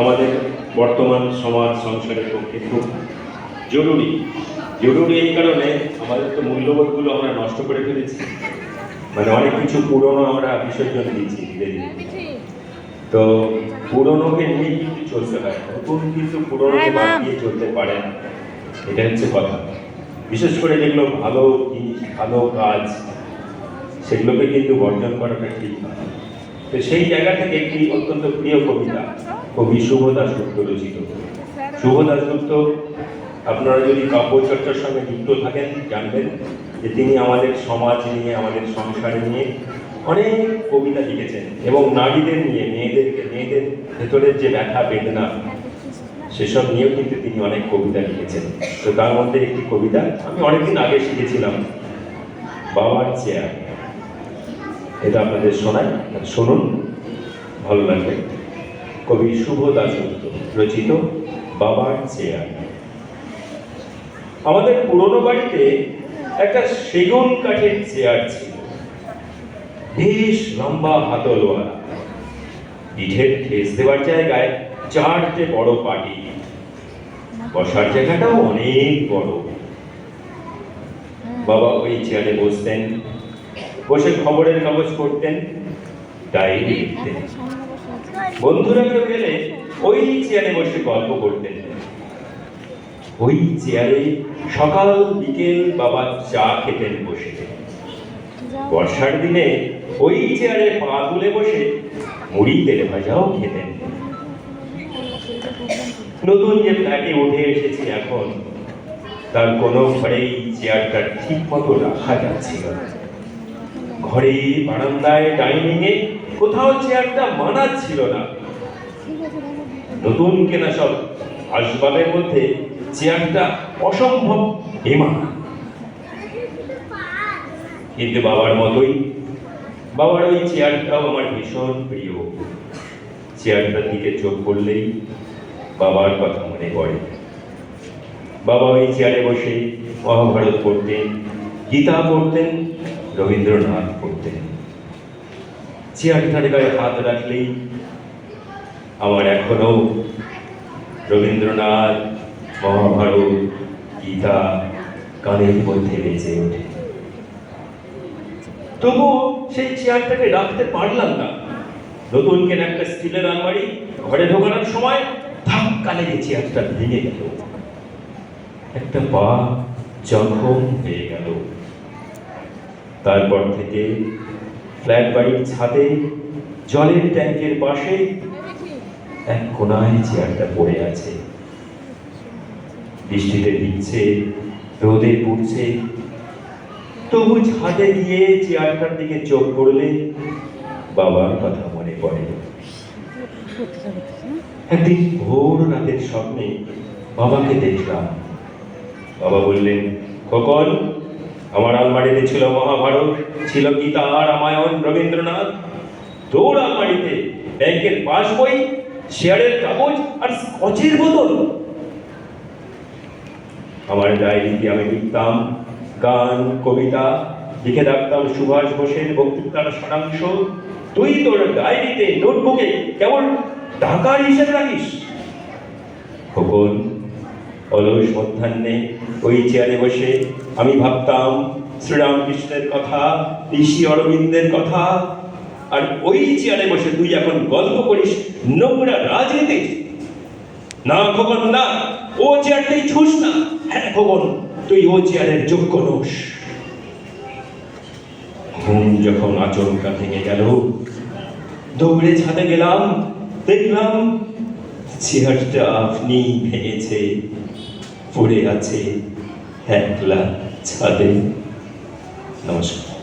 আমাদের বর্তমান সমাজ সংসারের পক্ষে খুব জরুরি। জরুরি এই কারণে আমাদের তো মূল্যবোধগুলো আমরা নষ্ট করে ফেলেছি। মানে অনেক কিছু পুরনো আমরা বিসর্জন দিয়েছি ধীরে ধীরে তো পুরনোকে নিয়ে কিন্তু চলতে পারে নতুন কিন্তু পুরনোকে বাদ দিয়ে চলতে পারে না। এটা হচ্ছে কথা। বিশেষ করে যেগুলো ভালো জিনিস ভালো কাজ সেগুলোকে কিন্তু বর্জন করাটা ঠিক না তো সেই জায়গা থেকে একটি অত্যন্ত প্রিয় কবিতা, কবি শুভদাস দাসগুপ্ত রচিত। শুভ দাসগুপ্ত আপনারা যদি কাব্যচর্চার সঙ্গে যুক্ত থাকেন, জানবেন যে তিনি আমাদের সমাজ নিয়ে, আমাদের সংসার নিয়ে অনেক কবিতা লিখেছেন এবং নারীদের নিয়ে, মেয়েদেরকে, মেয়েদের ভেতরের যে ব্যথা, বেদনা, সেসব নিয়েও কিন্তু তিনি অনেক কবিতা লিখেছেন। তো তার মধ্যে একটি কবিতা আমি অনেকদিন আগে শিখেছিলাম, বাবার চেয়ার। এটা আপনাদের শোনাই শুনুন, ভালো লাগবে। কবি শুভ দাসগুপ্ত রচিত বাবার চেয়ার আমাদের পুরনো বাড়িতে একটা সেগুন কাঠের চেয়ার ছিল। বেশ লম্বা হাতলওয়ালা পিঠের ঠেস দেওয়ার জায়গায় চারটে বড় পাটি। বসার জায়গাটাও অনেক বড়। বাবা ওই চেয়ারে বসতেন বসে খবরের কাগজ পড়তেন ডায়েরি লিখতেন। বন্ধুরা কেউ গেলে ওই চেয়ারে বসে গল্প করতেন। ওই চেয়ারে সকাল বিকেল বাবা চা খেতেন বসে। বর্ষার দিনে ওই চেয়ারে পা তুলে বসে মুড়ি তেলে ভাজাও খেতেন। নতুন যে ফ্ল্যাটে উঠে এসেছি এখন তার কোনো ঘরেই চেয়ারটা ঠিক মতো রাখা যাচ্ছিল না। ঘরে, বারান্দায় ডাইনিং এ কোথাও চেয়ারটা মানা ছিল না। নতুন কেনা সব আসবাবের মধ্যে চেয়ারটা অসম্ভব বেমা কিন্তু বাবার মতোই, বাবার ওই চেয়ারটাও আমার ভীষণ প্রিয়। চেয়ারটার দিকে চোখ পড়লেই বাবার কথা মনে পড়ে। বাবা ওই চেয়ারে বসে মহাভারত পড়তেন, গীতা পড়তেন রবীন্দ্রনাথ পড়তেন। চেয়ারটার গায়ে হাত রাখলেই আমার এখনও রবীন্দ্রনাথ, মহাভারত, গীতা কানের মধ্যে বেজে ওঠে। তবুও সেই চেয়ারটাকে রাখতে পারলাম না। নতুন কেন একটা স্টিলের আলমারি ঘরে ঢোকানোর সময় ধাক্কা লেগে চেয়ারটা ভেঙে গেল। একটা পা জখম হয়ে গেল। তারপর থেকে ফ্ল্যাট বাড়ির ছাদে, জলের ট্যাঙ্কের পাশে এক কোনায় চেয়ারটা পড়ে আছে। বৃষ্টিতে দিচ্ছে রোদে পড়ছে। তবু ছাদে গিয়ে চেয়ারটার দিকে চোখ পড়লে বাবার কথা মনে পড়ে। একদিন ভোর রাতের স্বপ্নে বাবাকে দেখলাম। বাবা বললেন খোকন আমার আলমারিতে ছিল মহাভারত, ছিল গীতা রামায়ণ, রবীন্দ্রনাথ? তোর আলমারিতে, ব্যাংকের পাস বই শেয়ারের কাগজ আর স্কচের বোতল। আমার ডায়েরিতে আমি লিখতাম গান, কবিতা, লিখে রাখতাম সুভাষ বোসের বক্তৃতার সারাংশ। তুই তোর ডায়েরিতে নোটবুকে কেমন টাকার হিসেবে রাখিস। খোকন অলস মধ্যাহ্নে ওই চেয়ারে বসে আমি ভাবতাম, শ্রীরামকৃষ্ণের কথা, ঋষি অরবিন্দের কথা, আর ওই চেয়ারে বসে তুই এখন গল্প করিস নোংরা রাজনীতি। না খোকন, না, ও চেয়ারটাই ছুস না। হ্যাঁ খোকন, তুই ও চেয়ারের যোগ্য নোস। ঘুম যখন আচমকা ভেঙে গেল দৌড়ে ছাদে গেলাম, দেখলাম চেয়ারটা আপনি ভেঙেছে পড়ে আছে একলা ছাদে। নমস্কার।